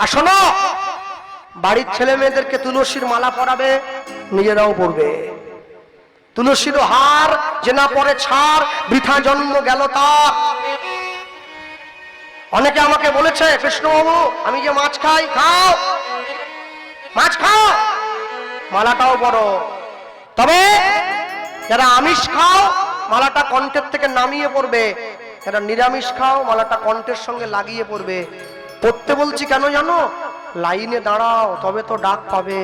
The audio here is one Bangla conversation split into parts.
আর বাড়ির ছেলে মেয়েদেরকে তুলসীর মালা পরাবে, নিজেরাও পড়বে তুলসীর হার যে না পরে ছাড়, বৃথা জন্ম গেল তার। অনেকে আমাকে বলেছে, কৃষ্ণবাবু, আমি যে মাছ খাই, খাও। মাছ খাও। মালাটাও বড় তবে যারা আমিষ খাও, মালাটা কণ্ঠের থেকে নামিয়ে পড়বে। যারা নিরামিষ খাও, মালাটা কণ্ঠের সঙ্গে লাগিয়ে পড়বে। পড়তে বলছি কেন জানো? লাইনে দাঁড়াও, তবে তো ডাক পাবে।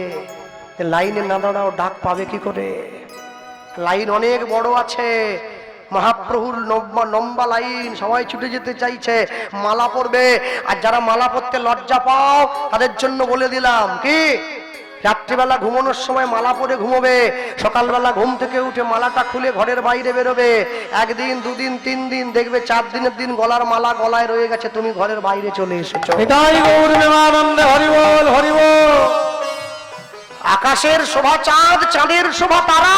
লাইনে না দাঁড়াও, ডাক পাবে কি করে? লাইন অনেক বড় আছে। মহাপ্রভুর নম্বা লাইন, সবাই ছুটে যেতে চাইছে। মালা পরবে। আর যারা মালা পরতে লজ্জা পাও, তাদের জন্য বলে দিলাম, কি? রাত্রিবেলা ঘুমানোর সময় মালা পরে ঘুমোবে। সকালবেলা ঘুম থেকে উঠে মালাটা খুলে ঘরের বাইরে বেরোবে। একদিন দুদিন তিন দিন দেখবে চার দিনের দিন গলার মালা গলায় রয়ে গেছে তুমি ঘরের বাইরে চলে এসেছ। আকাশের শোভা চাঁদ চাঁদের শোভা তারা।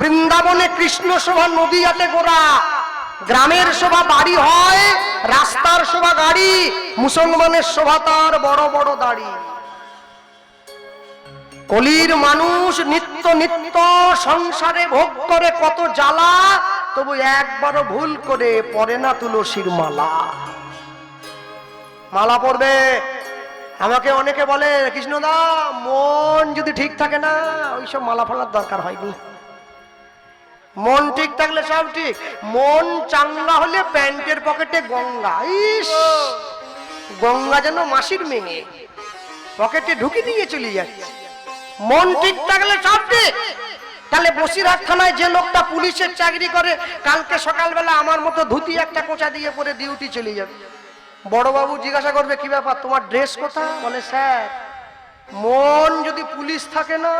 বৃন্দাবনে কৃষ্ণ শোভা নদীয়াতে গোড়া। গ্রামের শোভা বাড়ি হয় রাস্তার শোভা গাড়ি মুসলমানের শোভা তার বড় বড় দাড়ি। কলির মানুষ নিত্য নিত্য সংসারে ভোগ করে, কত জ্বালা, তবু একবারও ভুল করে পরে না তুলসীর মালা। মালা পরবে আমাকে অনেকে বলে, কৃষ্ণদা, মন যদি ঠিক থাকে না, ওইসব মালা ফলার দরকার হয়নি। মন ঠিক থাকলে সব ঠিক। মন চাঙ্গা হলে প্যান্টের পকেটে গঙ্গা। ইস! গঙ্গা যেন মাসির মেয়ে। পকেটে ঢুকি দিয়ে চলে যাচ্ছে। মন ঠিক থাকলে সব ঠিক তাহলে বসিরহাট থানায় যে লোকটা পুলিশের চাকরি করে, কালকে সকালবেলা আমার মতো ধুতি একটা কোচা দিয়ে পরে ডিউটি চলে যাবে। বড়বাবু জিজ্ঞাসা করবে, কি ব্যাপার, তোমার ড্রেস কোথায়? বলে, স্যার, মন যদি পুলিশ থাকে না,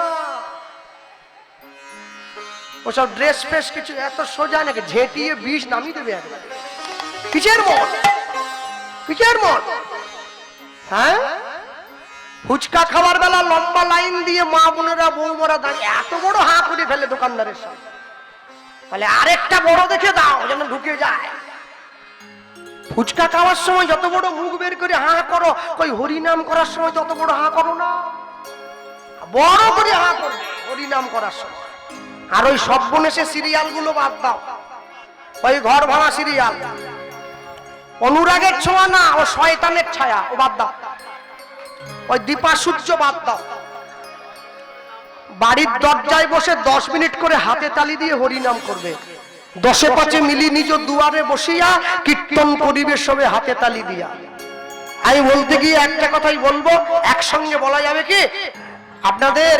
ওসব ড্রেস ফ্রেস কিছু এত সোজা নাকি ঝেঁটিয়ে বিষ নামিয়ে দেবে একবারে? কিসের মন? কিসের মন? হ্যাঁ? ফুচকা খাবার বেলা লম্বা লাইন দিয়ে মা বোনেরা, বৌমরা দাঁড়িয়ে এত বড় হাঁ করে ফেলে দোকানদারের সামনে। বলে, আরেকটা বড় দেখে দাও যেন ঢুকে যায়। ফুচকা খাওয়ার সময় যত বড় মুখ বের করে হাঁ করো, কই হরিনাম করার সময় যত বড় হাঁ করো না। বড় করে হাঁ করবে হরিনাম করার সময়। আর ওই সব সব্বনেশে সিরিয়ালগুলো বাদ দাও। ওই ঘর ভাঙা সিরিয়াল। অনুরাগের ছোঁয়া না, ও শয়তানের ছায়া, ও বাদ দাও। ওই দীপা সূর্য বাদ দাও। বাড়ির দরজায় বসে দশ মিনিট করে হাতে তালি দিয়ে হরিনাম করবে। দশে পাঁচে মিলি নিজ দুয়ারে বসিয়া কীর্তন করিবে সবে হাতে তালি দিয়া। আমি বলতে গিয়ে একটা কথাই বলব, একসঙ্গে বলা যাবে কি? আপনাদের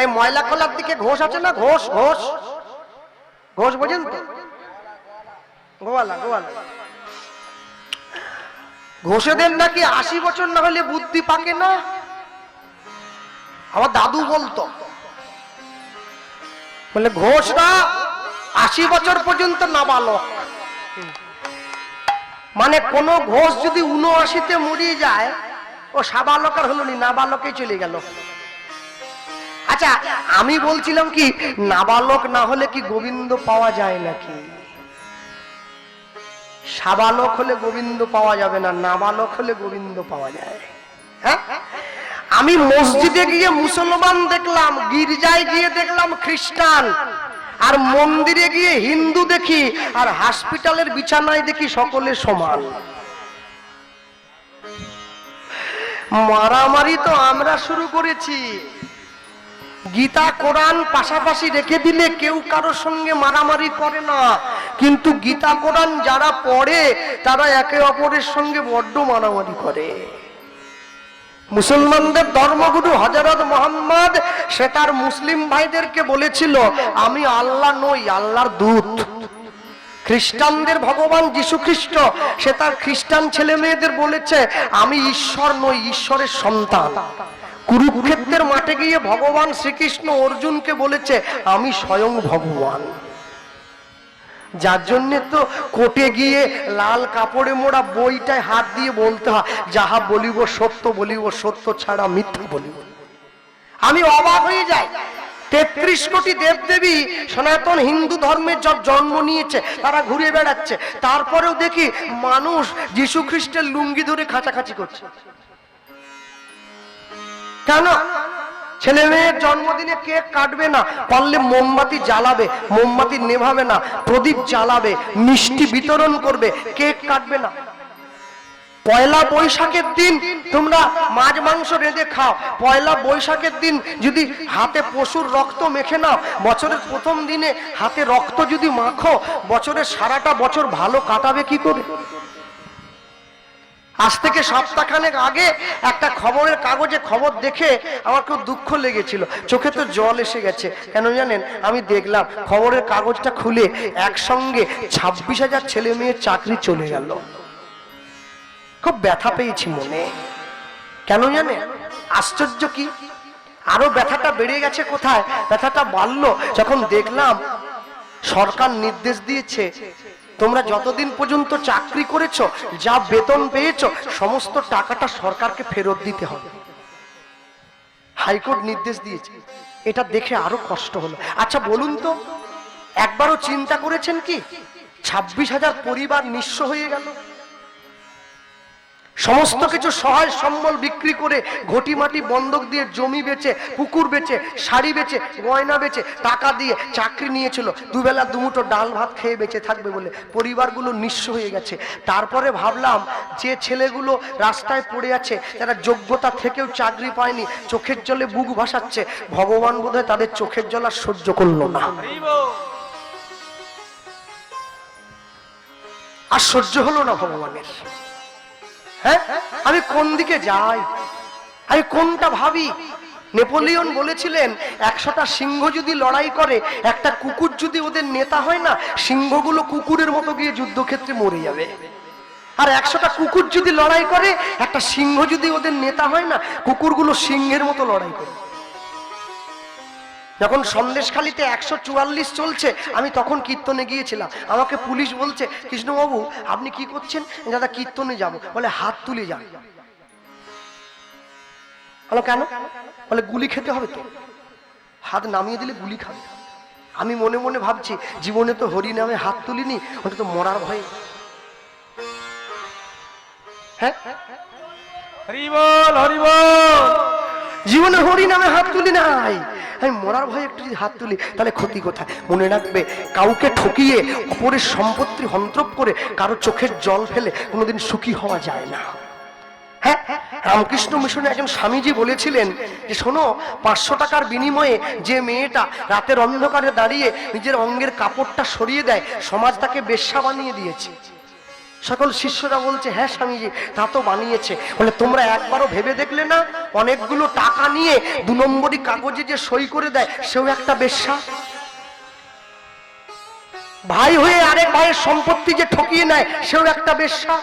এই ময়লা খোলার দিকে ঘোষ আছে না? ঘোষ ঘোষ। ঘোষ বোঝেন তো? গোয়ালা গোয়ালা। ঘোষেদের নাকি আশি বছর না হলে বুদ্ধি পাকে না? আমার দাদু বলতো, বলে ঘোষরা আশি বছর পর্যন্ত নাবালক। মানে কোন ঘোষ যদি উনআশিতে মরিয়ে যায়, ও সাবালক আর হলো নি, নাবালকে চলে গেল। আচ্ছা আমি বলছিলাম কি, নাবালক না হলে কি গোবিন্দ পাওয়া যায় নাকি? সাবালক হলে গোবিন্দ পাওয়া যাবে না, নাবালক হলে গোবিন্দ পাওয়া যায়। হ্যাঁ? আমি মসজিদে গিয়ে মুসলমান দেখলাম, গির্জায় গিয়ে দেখলাম খ্রিস্টান। আর মন্দিরে গিয়ে হিন্দু দেখি, আর হসপিটালের বিছানায় দেখি সকলে সমান। মারামারি তো আমরা শুরু করেছি। গীতা, কোরআন পাশাপাশি রেখে দিলে কেউ কারোর সঙ্গে মারামারি করে না। কিন্তু গীতা, কোরআন যারা পড়ে, তারা একে অপরের সঙ্গে বড্ড মারামারি করে। মুসলমানদের ধর্মগুরু হজরত মোহাম্মদ, সে তার মুসলিম ভাইদেরকে বলেছিল, আমি আল্লাহ নই, আল্লাহর দূত। খ্রিস্টানদের ভগবান যীশু খ্রিস্ট সে তার খ্রিস্টান ছেলে মেয়েদের বলেছে, আমি ঈশ্বর নই, ঈশ্বরের সন্তান। কুরুক্ষেত্রের মাঠে গিয়ে ভগবান শ্রীকৃষ্ণ অর্জুনকে বলেছে, আমি স্বয়ং ভগবান। যার জন্য তো কোর্টে গিয়ে লাল কাপড়ে মোড়া বইটায় হাত দিয়ে বলতে হয়, যাহা বলিব সত্য বলিব সত্য ছাড়া মিথ্যা বলিব আমি অবাক হয়ে যাই। তেত্রিশ কোটি দেবদেবী সনাতন হিন্দু ধর্মের সব জন্ম নিয়েছে, তারা ঘুরে বেড়াচ্ছে। তারপরেও দেখি মানুষ যীশু খ্রিস্টের লুঙ্গি ধরে খাঁচাখাচি করছে। কেন? ছেলে মেয়ের জন্মদিনে কেক কাটবে না, পারলে মোমবাতি জ্বালাবে, মোমবাতি নেভাবে না, প্রদীপ জ্বালাবে, মিষ্টি বিতরণ করবে, কেক কাটবে না। পয়লা বৈশাখের দিন তোমরা মাছ, মাংস রেঁধে খাও। পয়লা বৈশাখের দিন যদি হাতে পশুর রক্ত মেখে নাও, বছরের প্রথম দিনে হাতে রক্ত যদি মাখো, বছরের সারাটা বছর ভালো কাটাবে কি করে? আজ থেকে সপ্তাহখানেক আগে একটা খবরের কাগজে খবর দেখে আমার খুব দুঃখ লেগেছিল। চোখে তো জল এসে গেছে। কেন জানেন? আমি দেখলাম খবরের কাগজটা খুলে একসঙ্গে ছাব্বিশ হাজার ছেলে মেয়ের চাকরি চলে গেল। খুব ব্যথা পেয়েছি মনে। কেন জানে আশ্চর্য কি? আরও ব্যথাটা বেড়ে গেছে কোথায়? ব্যথাটা বাড়লো যখন দেখলাম সরকার নির্দেশ দিয়েছে তোমরা যতদিন পর্যন্ত চাকরি করেছ, যা বেতন পেয়েছ, সমস্ত টাকাটা সরকারকে ফেরত দিতে হবে। হাইকোর্ট নির্দেশ দিয়েছে। এটা দেখে আরও কষ্ট হলো। আচ্ছা বলুন তো, একবারও চিন্তা করেছেন কি? ছাব্বিশ হাজার পরিবার নিঃস্ব হয়ে গেল। সমস্ত কিছু সহায় সম্বল বিক্রি করে ঘটি মাটি বন্ধক দিয়ে জমি বেচে, পুকুর বেচে, শাড়ি বেচে, গয়না বেচে, টাকা দিয়ে চাকরি নিয়েছিল। দুবেলা দুমুটো ডাল ভাত খেয়ে বেঁচে থাকবে বলে পরিবারগুলো নিঃস্ব হয়ে গেছে। তারপরে ভাবলাম, যে ছেলেগুলো রাস্তায় পড়ে আছে, তারা যোগ্যতা থেকেও চাকরি পায়নি, চোখের জলে বুক ভাসাচ্ছে, ভগবান বোধহয় তাদের চোখের জল আর সহ্য করল না। আর সহ্য হলো না ভগবানের। হ্যাঁ? আমি কোন দিকে যাই? আমি কোনটা ভাবি? নেপোলিয়ন বলেছিলেন, একশোটা সিংহ যদি লড়াই করে, একটা কুকুর যদি ওদের নেতা হয় না, সিংহগুলো কুকুরের মতো গিয়ে যুদ্ধক্ষেত্রে মরে যাবে। আর একশোটা কুকুর যদি লড়াই করে, একটা সিংহ যদি ওদের নেতা হয় না, কুকুরগুলো সিংহের মতো লড়াই করে। যখন সন্দেশখালিতে একশো চুয়াল্লিশ চলছে, আমি তখন কীর্তনে গিয়েছিলাম। আমাকে পুলিশ বলছে, কৃষ্ণবাবু, আপনি কি করছেন? দাদা, কীর্তনে যাব। বলে, হাত তুলে যান। বলো, কেন? বলে, গুলি খেতে হবে তো। হাত নামিয়ে দিলে গুলি খাবে। আমি মনে মনে ভাবছি, জীবনে তো হরি নামে হাত তুলিনি ওটা তো মরার ভয়ে। হ্যাঁ? হরিবল হরিবল জীবনে হরি নামে হাত তুলি নাই। আমি মরার ভয়ে একটু যদি হাত তুলি, তাহলে ক্ষতি কোথায়? মনে রাখবে, কাউকে ঠকিয়ে অপরের সম্পত্তি হন্ত্রপ করে কারও চোখের জল ফেলে কোনোদিন সুখী হওয়া যায় না। হ্যাঁ রামকৃষ্ণ মিশনে একজন স্বামীজি বলেছিলেন যে, শোনো, পাঁচশো টাকার বিনিময়ে যে মেয়েটা রাতের অন্ধকারে দাঁড়িয়ে নিজের অঙ্গের কাপড়টা সরিয়ে দেয়, সমাজ তাকে বেশ্যা বানিয়ে দিয়েছে। সকল শিষ্যরা বলছে হ্যাঁ স্বামীজি, তা তো বানিয়েছে। বলে, তোমরা একবারও ভেবে দেখলে না? অনেকগুলো টাকা নিয়ে দু নম্বরই কাগজে যে সই করে দেয়, সেও একটা বেশ্যা? ভাই হয়ে আরেক ভাইয়ের সম্পত্তি যে ঠকিয়ে নেয়, সেও একটা বেশ্যা।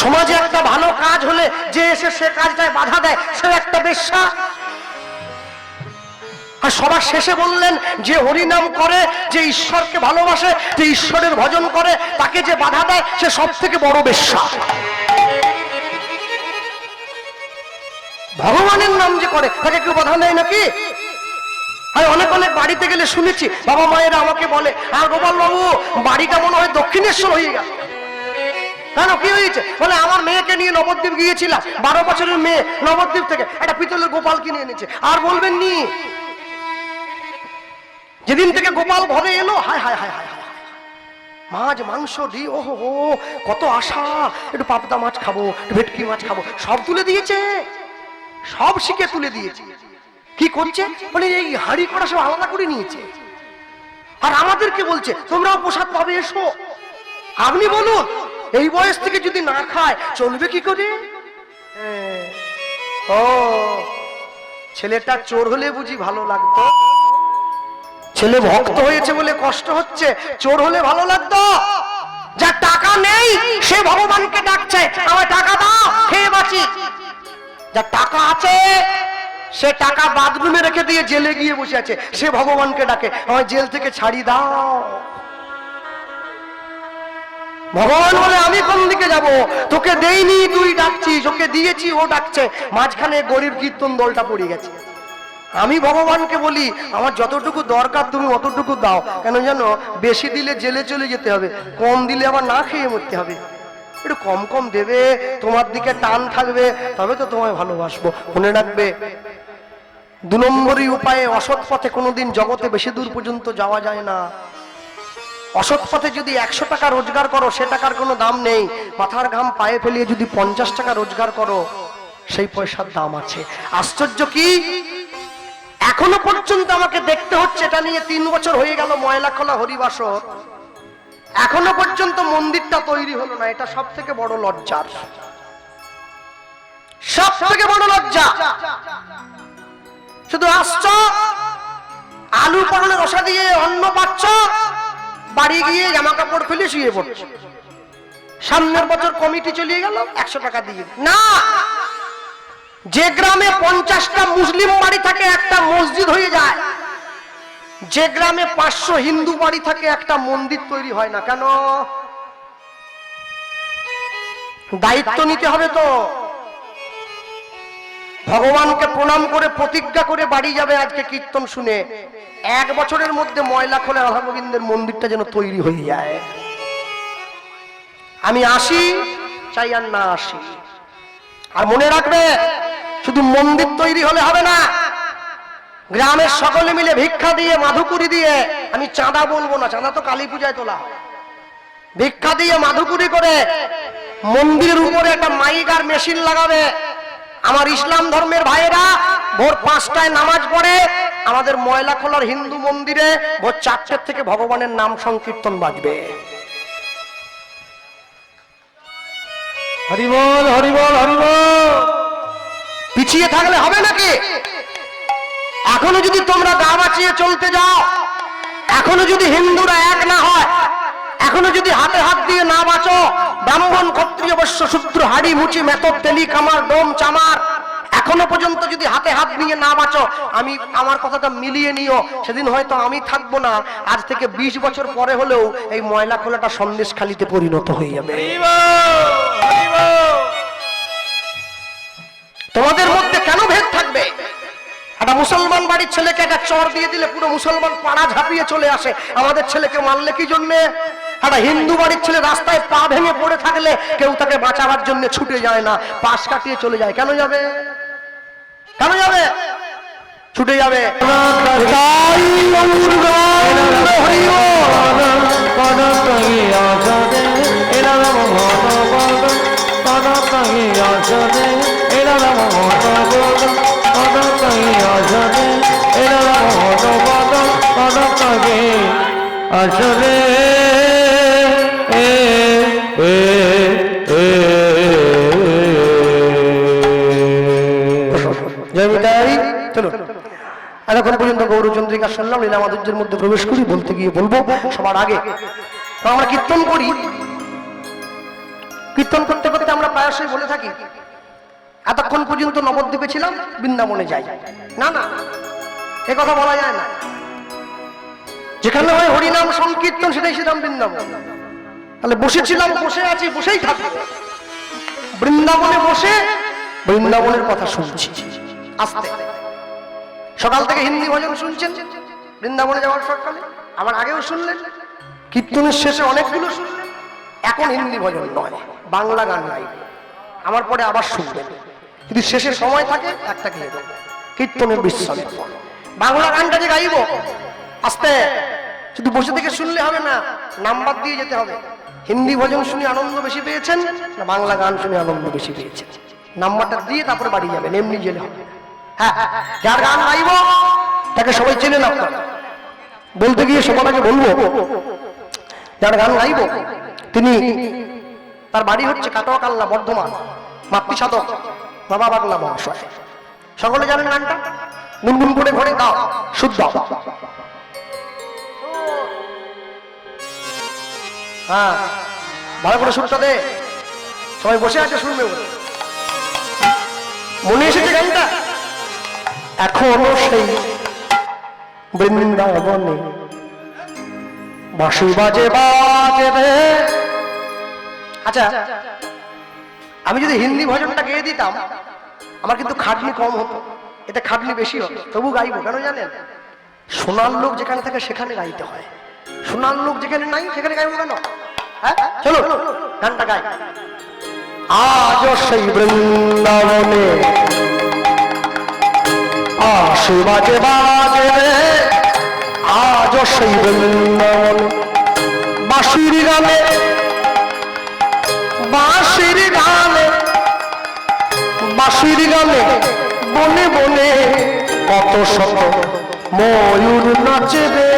সমাজে একটা ভালো কাজ হলে যে এসে সে কাজটায় বাধা দেয়, সেও একটা বেশ্যা। আর সবার শেষে বললেন, যে হরিনাম করে, যে ঈশ্বরকে ভালোবাসে, যে ঈশ্বরের ভজন করে, তাকে যে বাধা দেয়, সে সব থেকে বড় বেশ্যা। ভগবানের নাম যে করে, তাকে কেউ বাধা দেয় নাকি? আমি অনেক অনেক বাড়িতে গেলে শুনেছি, বাবা মায়েরা আমাকে বলে আর গোপাল বাবু বাড়িটা মনে হয় দক্ষিণেশ্বর হয়ে গেল। কেন, কি হয়েছে? বলে, আমার মেয়েকে নিয়ে নবদ্বীপ গিয়েছিলাম, বারো বছরের মেয়ে নবদ্বীপ থেকে, একটা পিতলের গোপাল কিনে এনেছে। আর বলবেন নি যেদিন থেকে গোপাল ঘরে এলো, হায় হায় হায় হায় মাছ, মাংস, দি ও হো কত আশা। একটু পাবদা মাছ খাব, একটু ভেটকি মাছ খাব, সব তুলে দিয়েছে। সব শিখে তুলে দিয়েছে। কি করছে? বলে, এই হাড়ি করা সব আলাদা করে নিয়েছে। আর আমাদেরকে বলছে, তোমরাও প্রসাদ পাবে, এসো। আপনি বলুন, এই বয়স থেকে যদি না খায়, চলবে কি করে? হ্যাঁ। ও, ছেলেটা চোর হলে বুঝি ভালো লাগতো। ছেলে ভক্ত হয়েছে বলে কষ্ট হচ্ছে, চোর হলে ভালো লাগতো। যার টাকা নেই, সে ভগবানকে ডাকছে আমার টাকা দাও, খেয়ে বাঁচি। যার টাকা আছে, সে টাকা বাথরুমে রেখে দিয়ে জেলে গিয়ে বসে আছে, সে ভগবানকে ডাকে আমার জেল থেকে ছাড়ি দাও। ভগবান বলে, আমি কোন দিকে যাব? তোকে দেইনি, তুই ডাকছিস, ওকে দিয়েছি, ও ডাকছে। মাঝখানে গরিব কীর্তন দলটা পড়ে গেছে। আমি ভগবানকে বলি, আমার যতটুকু দরকার তুমি অতটুকু দাও। কেন জানো? বেশি দিলে জেলে চলে যেতে হবে, কম দিলে আবার না খেয়ে মরতে হবে। একটু কম কম দেবে, তোমার দিকে টান থাকবে, তবে তো তোমায় ভালোবাসবো। মনে রাখবে, দু নম্বরই উপায়ে অসৎ পথে কোনোদিন জগতে বেশি দূর পর্যন্ত যাওয়া যায় না। অসৎ পথে যদি একশো টাকা রোজগার করো, সে টাকার কোনো দাম নেই। মাথার ঘাম পায়ে ফেলিয়ে যদি পঞ্চাশ টাকা রোজগার করো, সেই পয়সার দাম আছে। আশ্চর্য কি? এখনও পর্যন্ত আমাকে দেখতে হচ্ছে, এটা নিয়ে তিন বছর হয়ে গেল ময়লা খোলা হরিবাসর। এখনও পর্যন্ত মন্দিরটা তৈরি হলো না, এটা সব থেকে বড় লজ্জার। সব থেকে বড় লজ্জা। শুধু আসছ আলু পটলে রসা দিয়ে অন্ন পাচ্ছ, বাড়ি গিয়ে জামা কাপড় ফেলে শুয়ে পড়ছ। সামনের বছর কমিটি চলিয়ে গেল, একশো টাকা দিয়ে। না! যে গ্রামে পঞ্চাশটা মুসলিম বাড়ি থাকে, একটা মসজিদ হয়ে যায়। যে গ্রামে পাঁচশো হিন্দু বাড়ি থাকে, একটা মন্দির তৈরি হয় না। কেন? দায়িত্ব নিতে হবে তো। ভগবানকে প্রণাম করে, প্রতিজ্ঞা করে বাড়ি যাবে আজকে কীর্তন শুনে। এক বছরের মধ্যে ময়লা খোলে রাধা গোবিন্দের মন্দিরটা যেন তৈরি হয়ে যায়। আমি আসি, চাই আর না আসি। আর মনে রাখবে শুধু মন্দির তৈরি হলে হবে না। গ্রামের সকলে মিলে ভিক্ষা দিয়ে মাধুকুরি দিয়ে, আমি চাঁদা বলব না, চাঁদা তো কালী পূজায় তোলা। ভিক্ষা দিয়ে মাধুকুরি করে মন্দিরের উপরে একটা মাইক আর মেশিন লাগাবে। আমার ইসলাম ধর্মের ভাইয়েরা ভোর পাঁচটায় নামাজ পড়ে, আমাদের ময়লা খোলার হিন্দু মন্দিরে ভোর চারটের থেকে ভগবানের নাম সংকীর্তন বাজবে। হরিবল হরিবল হরিবল পিছিয়ে থাকলে হবে নাকি? এখনও যদি তোমরা গা বাঁচিয়ে চলতে যাও, এখনও যদি হিন্দুরা এক না হয়, এখনও যদি হাতে হাত দিয়ে না বাঁচো, ব্রাহ্মণ, ক্ষত্রিয়, বৈশ্য সূত্র হাড়ি, মুচি মেতর তেলি কামার ডোম, চামার, এখনও পর্যন্ত যদি হাতে হাত নিয়ে না বাঁচো, আমি, আমার কথাটা মিলিয়ে নিও, সেদিন হয়তো আমি থাকব না, আজ থেকে ২০ বছর পরে হলেও এই ময়লা খোলাটা সন্দেশ খালিতে পরিণত হয়ে যাবে। একটা মুসলমান বাড়ির ছেলেকে একটা চর দিয়ে দিলে পুরো মুসলমান পাড়া ঝাঁপিয়ে চলে আসে। আমাদের ছেলেকে মারলে কি জন্যে? একটা হিন্দু বাড়ির ছেলে রাস্তায় পা ভেঙে পড়ে থাকলে কেউ তাকে বাঁচাবার জন্য ছুটে যায় না, পাশ কাটিয়ে চলে যায়। কেন যাবে? কেন যাবে? ছুটে যাবে। হরি বল। আসলে এ এ এ জয় বিদায় চলো পর্যন্ত গৌরচন্দ্রিকা শুনলাম লীলা মাধুর্যের মধ্যে প্রবেশ করি বলতে গিয়ে বলব সবার আগে আমরা কীর্তন করি কীর্তন করতে করতে আমরা প্রায়শই বলে থাকি এতক্ষণ পর্যন্ত নবদ্বীপে ছিলাম, বৃন্দাবনে যাই। না না, এ কথা বলা যায় না। যেখানে হয় হরিনাম সংকীর্তন, সেটাই ছিলাম বৃন্দাবন। তাহলে বসেছিলাম, বসে আছি, বসেই থাকব। বৃন্দাবনে বসে বৃন্দাবনের কথা শুনছি। আস্তে। সকাল থেকে হিন্দি ভজন শুনছেন। বৃন্দাবনে যাওয়ার সকালে। আমার আগেও শুনলেন। কীর্তনের শেষে অনেকগুলো শুনলেন। এখন হিন্দি ভজন নয়, বাংলা গান নাই। আমার পরে আবার শুনবেন। যদি শেষে সময় থাকে, একটা গিয়ে দেবো। কীর্তনের বিশ্রাম বাংলা গানটা যে গাইব, আস্তে। শুধু বসে থেকে শুনলে হবে না, নাম্বার দিয়ে যেতে হবে। হিন্দি ভজন শুনে আনন্দ বেশি পেয়েছেন না বাংলা গান শুনে আনন্দ বেশি পেয়েছেন? নাম্বারটা দিয়ে তারপরে বাড়ি যাবেন, এমনি জেলে হবে। হ্যাঁ যার গান গাইব, তাকে সবাই চেনে না। বলতে গিয়ে সবার আগে বলব, যার গান গাইব, তিনি, তার বাড়ি হচ্ছে কাটোয়া কাল্লা বর্ধমান মাতৃ সাধক বাবা বাংলা মহাশয়। সকলে জানেন গানটা? গুনগুন করে ঘরে গাও শুদ্ধ। হ্যাঁ ভালো করে সুরটা দে। সবাই বসে আছে শুনবে মনে এসেছে গানটা? এখনও সেই বৃন্দাবনে বাঁশি বাজে বাজে রে। আচ্ছা আমি যদি হিন্দি ভজনটা গেয়ে দিতাম, আমার কিন্তু খাটনি কম হতো। এতে খাটনি বেশি হতো। তবু গাইবো, কেন জানেন? সোনার লোক যেখানে থাকে সেখানে গাইতে হয়। সোনার লোক যেখানে নাই, সেখানে গাইবো কেন? হ্যাঁ? চলো গানটা গাই। আজ সেই বৃন্দাবনে আসে বাজে বাজে আজ সেই বৃন্দাবনে বাঁশির গানে বাঁশির গানে বনে বনে কত শত ময়ূর নাচে রে।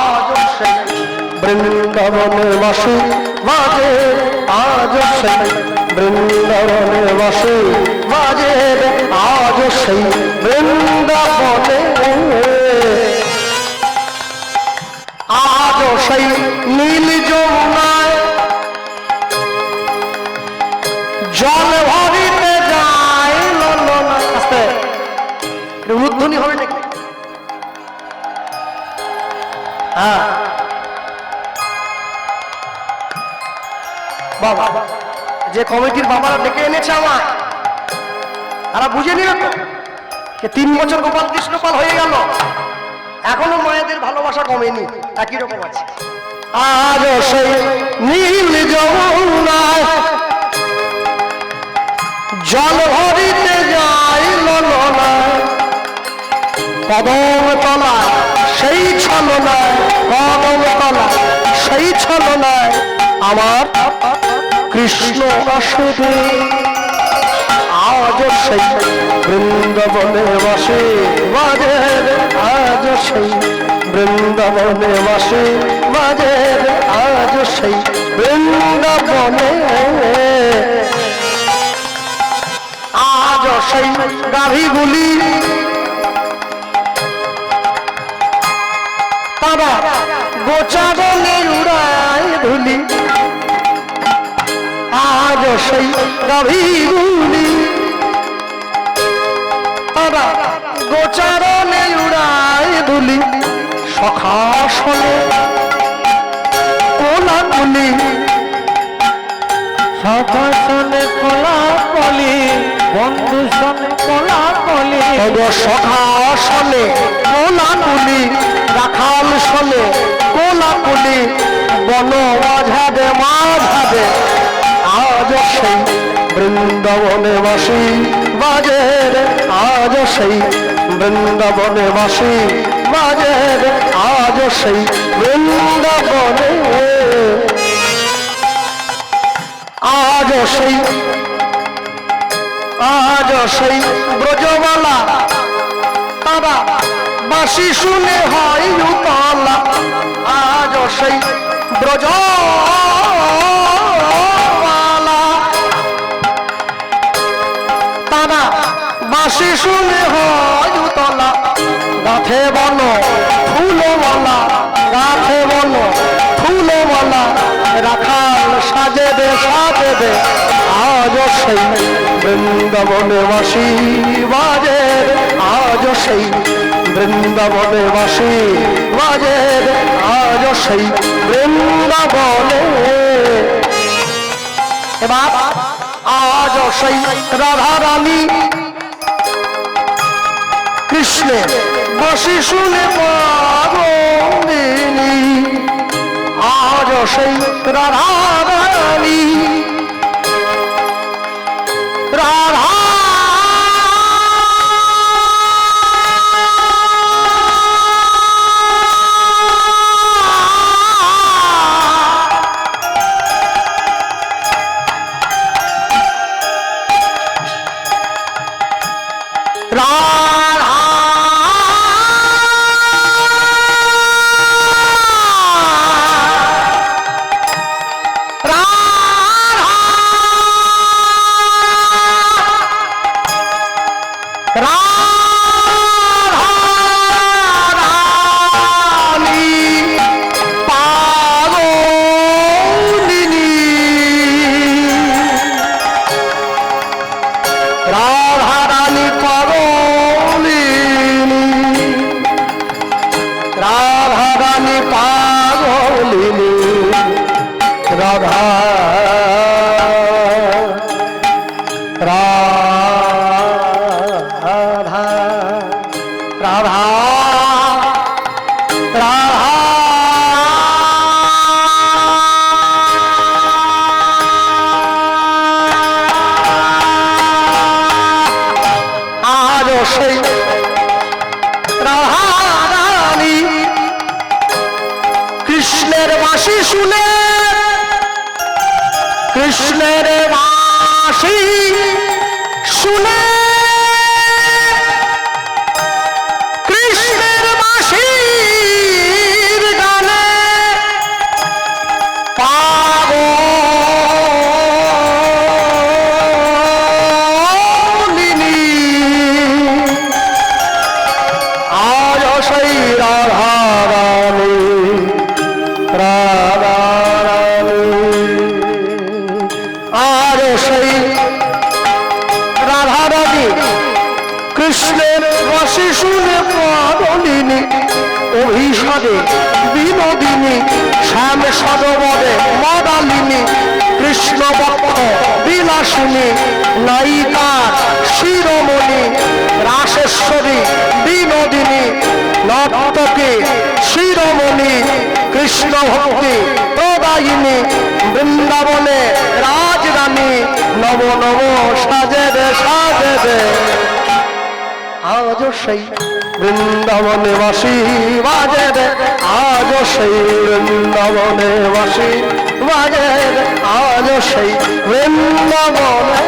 আজ সেই বৃন্দাবনে বাসি, বাজে, আজ সেই বৃন্দাবনে বাসি, বাজে আজ সেই বৃন্দাবনে। আজ সেই নীল যমুনায় উলুধ্বনি হবে নাকি? হ্যাঁ। বাবা, যে কমিটির বাবারা ডেকে এনেছে আমায়, তারা বুঝে নিল যে তিন বছর গোপাল কৃষ্ণপাল হয়ে গেল। এখনও মায়েদের ভালোবাসা কমেনি, একই রকম আছে। আজ সেই নীল জল কদম তলায় সেই ছলনায় কদম তলায় সেই ছলনায় আমার কৃষ্ণ আসবে আজ সেই বৃন্দাবনে বাসে বাজে আজ সেই বৃন্দাবনে বাসে বাজে আজ সেই বৃন্দাবনে। আজ সেই গাভীগুলি তারা গোচারণে উড়ায় ধুলি। আজ সেই গাভীগুলি তারা গোচারণে উড়ায় ধুলি। সখাসনে কোলাকুলি সকাশনে কলা। কলি বন্ধু সনে কলা সখাসনে কোলাকুলি রাখাল সনে কোলাকুলি বন মাঝাবে। মাঝাবে আজ সেই বৃন্দাবনে বাসি বাজে আজ সেই বৃন্দাবনে বাসি বাজে আজ সেই বৃন্দাবনে। আজ সেই আজ সেই ব্রজবালা। তারা বাসি শুনে হয় উতলা আজ সেই ব্রজবালা। তারা বাসি শুনে হয় উতলা গাথে বন ফুলমালা গাথে বন ফুলমালা রাখাল সাজেবে সাজেবে। সেই বৃন্দাবনে বাসি বাজে। আজ সেই বৃন্দাবনে বাসি বাজে। আজ সেই বৃন্দাবনে। এবার আজ সেই রাধা রানী কৃষ্ণের বসি শুনে আজ সেই রাধা राधा ভক্তি। প্রদায়িনী বৃন্দাবনে রাজরানী নব নব সাজে দে সাজে দে আজও সেই বৃন্দাবনে বাসি বাজে রে আজও সেই বৃন্দাবনে বাসি বাজে রে আজও সেই বৃন্দাবনে।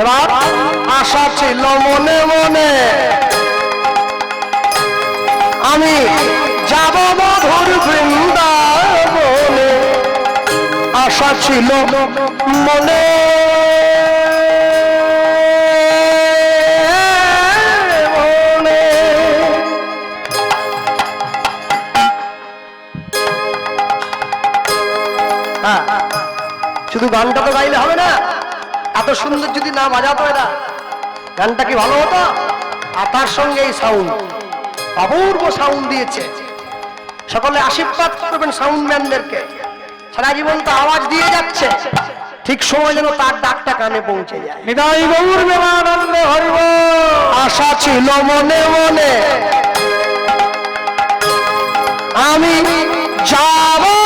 এবার আশা ছিল মনে মনে। আমি যাব মধুর বৃন্দাবনে। আশা ছিল মনে। হ্যাঁ, শুধু গানটা তো গাইলে হবে না। এত সুন্দর যদি না বাজাতো এরা গানটা কি ভালো হতো? আর তার সঙ্গে এই সাউন্ড অপূর্ব সাউন্ড দিয়েছে। সকলে আশীর্বাদ করবেন সাউন্ডম্যানদেরকে সারা জীবন তো আওয়াজ দিয়ে যাচ্ছে। ঠিক সময় যেন তার ডাকটা কানে পৌঁছে যায়। নিতাই গৌর প্রেমানন্দ হরিব। আশা ছিল মনে মনে। আমি যাব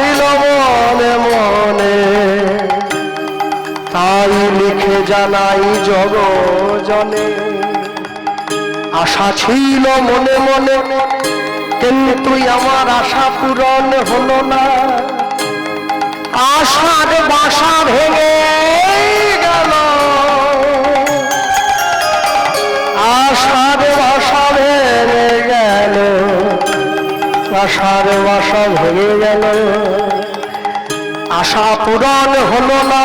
আশা মনে মনে। তাই লিখে জানাই জগ জনে। আশা ছিল মনে মনে, কিন্তু আমার আশা পূরণ হলো না। আশার বাসা ভেঙে আশার বাসা ভেঙে গেল। আশা পূরণ হলো না।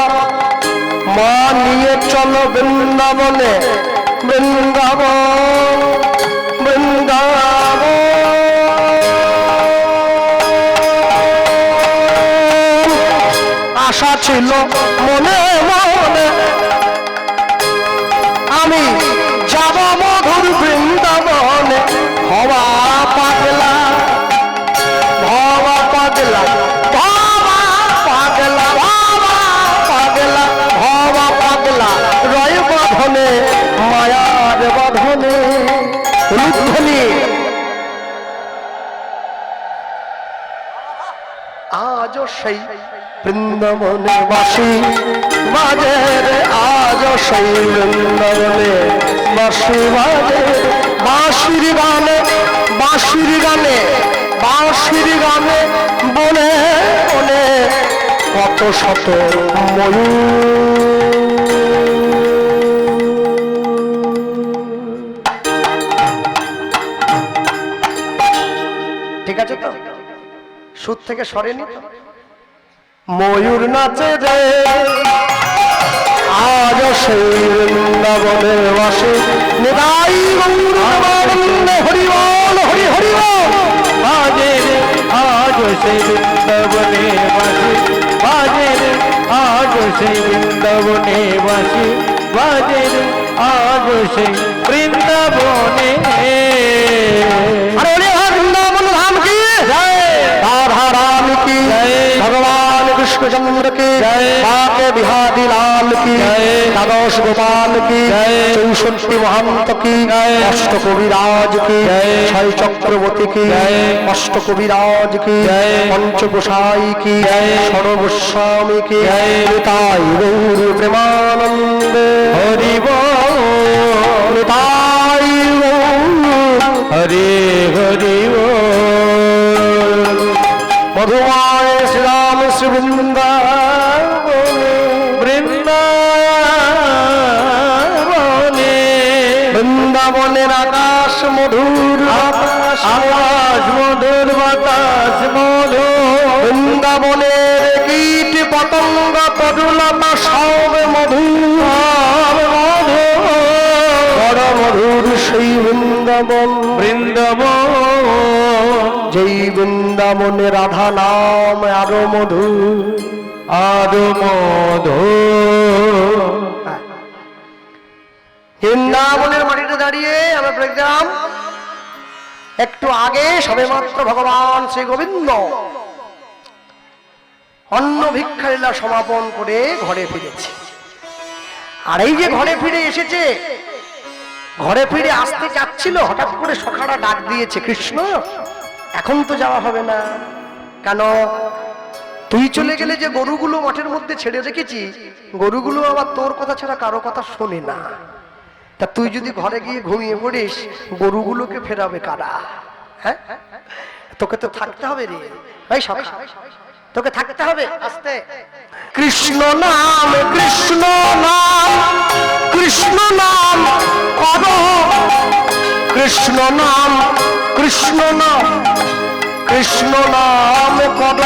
মা নিয়ে চলো বৃন্দাবনে। বৃন্দাবন বৃন্দাবন। আশা ছিল মনে মনে। আমি বৃন্দাবনে বাসি, বাজে রে আজও সেই বৃন্দাবনে বাসি, বাজে বাঁশির গানে বাঁশির গানে বাঁশির গানে বনে বনে কত শত ময়ূর। ঠিক আছে তো? সুদ থেকে সরেনি ময়ূর নাচে রে আজ সেই বৃন্দাবনে বসে। নিদাই ময়ূর হরিবল হরি হরিবল বাজে আজ সেই বৃন্দাবনে বসে। বাজে আজ সেই বৃন্দাবনে বসে। বাজে আজ সেই বৃন্দাবনে। বৃন্দাবন ধাম কি? ভগবান চৌষট্টি মহান্ত কি জয়। অষ্ট কবিরাজ কি জয়। ছয় চক্রবর্তী কি জয়। অষ্ট কবিরাজ কি জয়। পঞ্চকোষাই কি জয়। সর্বস্বামী কি জয়। তাই গৌর প্রেমানন্দে মধুর আরও মধু। বৃন্দাবনের মাটিতে দাঁড়িয়ে আমরা দেখলাম একটু আগে সবে মাত্র ভগবান শ্রী গোবিন্দ অন্ন ভিক্ষালীলা সমাপন করে ঘরে ফিরেছে। আর এই যে ঘরে ফিরে এসেছে, ঘরে ফিরে আসতে চাচ্ছিল, হঠাৎ করে সখারা ডাক দিয়েছে, কৃষ্ণ, এখন তো যাওয়া হবে না। কেন? তুই চলে গেলে যে গরুগুলো মাঠের মধ্যে ছেড়ে রেখেছি, গরুগুলো আবার তোর কথা ছাড়া কারও কথা শোনে না। তা তুই যদি ঘরে গিয়ে ঘুমিয়ে পড়িস, গরুগুলোকে ফেরাবে কারা? হ্যাঁ? তোকে তো থাকতে হবে রে। ভাই সখা তোকে থাকতে হবে আস্তে। কৃষ্ণ নাম কৃষ্ণ নাম কৃষ্ণ নাম কর কৃষ্ণ নাম কৃষ্ণ নাম কৃষ্ণ নাম কর